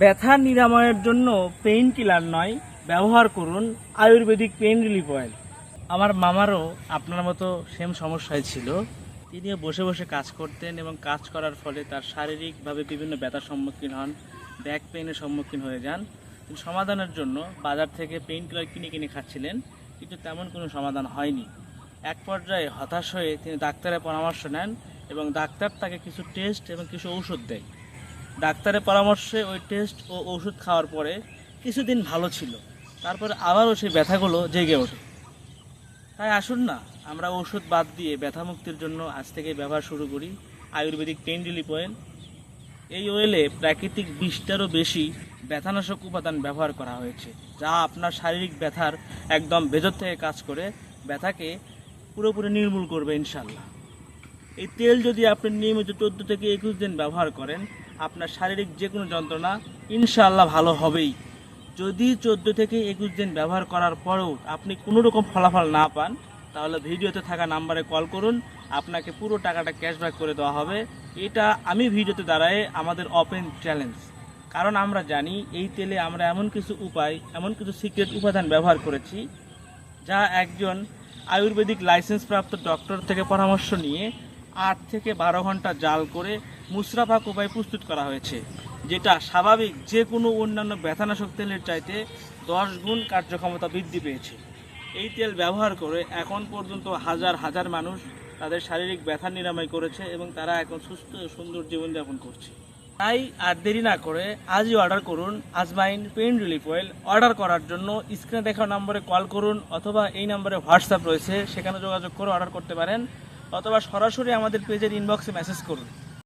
ব্যথা নিরাময়ের জন্য পেইন কিলার নয়, ব্যবহার করুন আয়ুর্বেদিক পেইন রিলিফ অয়েল আমার মামারও আপনার মতো সেম সমস্যায় ছিল। তিনিও বসে বসে কাজ করতেন এবং কাজ করার ফলে তার শারীরিকভাবে বিভিন্ন ব্যথার সম্মুখীন হন ব্যাক পেইনের সম্মুখীন হয়ে যান। তিনি সমাধানের জন্য বাজার থেকে পেইন কিলার কিনে কিনে খাচ্ছিলেন, কিন্তু তেমন কোনো সমাধান হয়নি। এক পর্যায়ে হতাশ হয়ে তিনি ডাক্তারের পরামর্শ নেন এবং ডাক্তার তাকে কিছু টেস্ট এবং কিছু ঔষধ দেয়। ডাক্তারের পরামর্শে ওই টেস্ট ও ওষুধ খাওয়ার পরে কিছুদিন ভালো ছিল। তারপরে আবারও সেই ব্যথাগুলো জেগে ওঠে। তাই আসুন না, আমরা ওষুধ বাদ দিয়ে ব্যথা মুক্তির জন্য আজ থেকে ব্যবহার শুরু করি আয়ুর্বেদিক রিলিফ অয়েল এই অয়েলে প্রাকৃতিক বিশটারও বেশি ব্যথানাশক উপাদান ব্যবহার করা হয়েছে, যা আপনার শারীরিক ব্যথার একদম ভেতর থেকে কাজ করে, ব্যথাকে পুরোপুরি নির্মূল করবে ইনশাল্লাহ এই তেল যদি আপনি নিয়মিত চোদ্দ থেকে একুশ দিন ব্যবহার করেন আপনার শারীরিক যে কোনো যন্ত্রণা ইনশাআল্লাহ ভালো হবেই। যদি চোদ্দ থেকে একুশ দিন ব্যবহার করার পরেও আপনি কোনো রকম ফলাফল না পান, তাহলে ভিডিওতে থাকা নাম্বারে কল করুন, আপনাকে পুরো টাকাটা ক্যাশব্যাক করে দেওয়া হবে। এটা আমি ভিডিওতে দাঁড়ায় আমাদের ওপেন চ্যালেঞ্জ কারণ আমরা জানি এই তেলে আমরা এমন কিছু উপায়, এমন কিছু সিক্রেট উপাদান ব্যবহার করেছি, যা একজন আয়ুর্বেদিক লাইসেন্সপ্রাপ্ত ডক্টর থেকে পরামর্শ নিয়ে আট থেকে বারো ঘণ্টা জাল করে মুসরাফাক উপায় প্রস্তুত করা হয়েছে, যেটা স্বাভাবিক যে কোনো অন্যান্য ব্যথানাশক তেলের চাইতে দশ গুণ কার্যক্ষমতা বৃদ্ধি পেয়েছে। এই তেল ব্যবহার করে এখন পর্যন্ত হাজার হাজার মানুষ তাদের শারীরিক ব্যথা নিরাময় করেছে এবং তারা এখন সুস্থ সুন্দর জীবনযাপন করছে। তাই আর দেরি না করে আজই অর্ডার করুন আজমাইন পেইন রিলিফ অয়েল। অর্ডার করার জন্য স্ক্রিনে দেখা নম্বরে কল করুন অথবা এই নম্বরে হোয়াটসঅ্যাপ রয়েছে, সেখানে যোগাযোগ করে অর্ডার করতে পারেন অথবা সরাসরি আমাদের পেজের ইনবক্সে মেসেজ করুন।